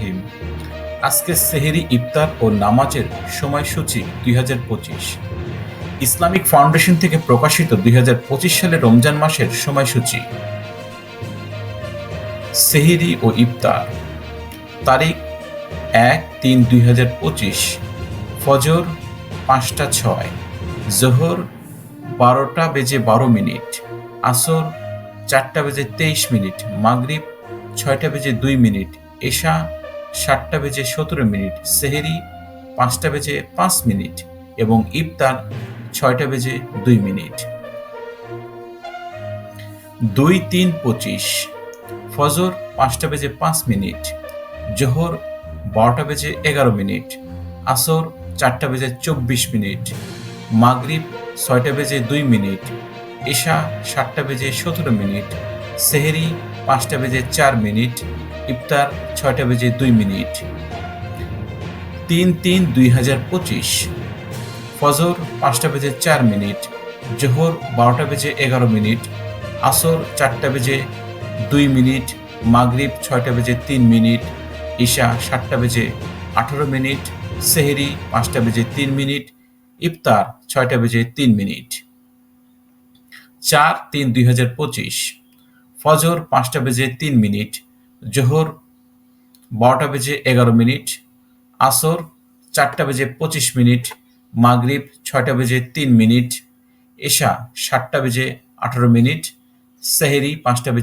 রাহিম আজকে সেহেরি ইফতার ও নামাজের সময়সূচি দুই হাজার পঁচিশ। ইসলামিক ফাউন্ডেশন থেকে প্রকাশিত দুই হাজার পঁচিশ সালে রমজান মাসের সময়সূচি। সেহেরি ও ইফতার। তারিখ এক তিন দুই হাজার পঁচিশ, ফজর পাঁচটা ছয়, জোহর বারোটা বেজে বারো মিনিট, আসর চারটা বেজে তেইশ মিনিট, মাগরিব ছয়টা বেজে দুই মিনিট, এশা সাতটা বেজে সতেরো মিনিট, সেহেরি পাঁচটা বেজে পাঁচ মিনিট এবং ইফতার ছয়টা বেজে দুই মিনিট। দুই তিন পঁচিশ, ফজর পাঁচটা বেজে পাঁচ মিনিট, জোহর বারোটা বেজে এগারো মিনিট, আসর চারটা বেজে চব্বিশ মিনিট, মাগরিব ছয়টা বেজে দুই মিনিট এশা সাতটা বেজে সতেরো মিনিট, সেহেরি পাঁচটা বেজে চার মিনিট, ইফতার ছয়টা বেজে দুই মিনিট। তিন তিন দুই হাজার পঁচিশ। ফজর পাঁচটা বেজে চার মিনিট, জোহর বারোটা বেজে এগারো মিনিট, আসর চারটা বেজে দুই মিনিট, মাগরিব ছয়টা বেজে তিন মিনিট, ঈশা সাতটা বেজে আঠারো মিনিট, সেহেরি পাঁচটা বেজে তিন মিনিট, ইফতার ছয়টা বেজে তিন মিনিট। চার তিন দুই হাজার পঁচিশ। ফজর পাঁচটা বেজে তিন মিনিট, জোহর বারোটা বেজে এগারো মিনিট, আসর চারটা বেজে পঁচিশ মিনিট, মাগরিব ছয়টা বেজে তিন মিনিট, এশা সাতটা বেজে আঠারো মিনিট, সেহেরি পাঁচটা বেজে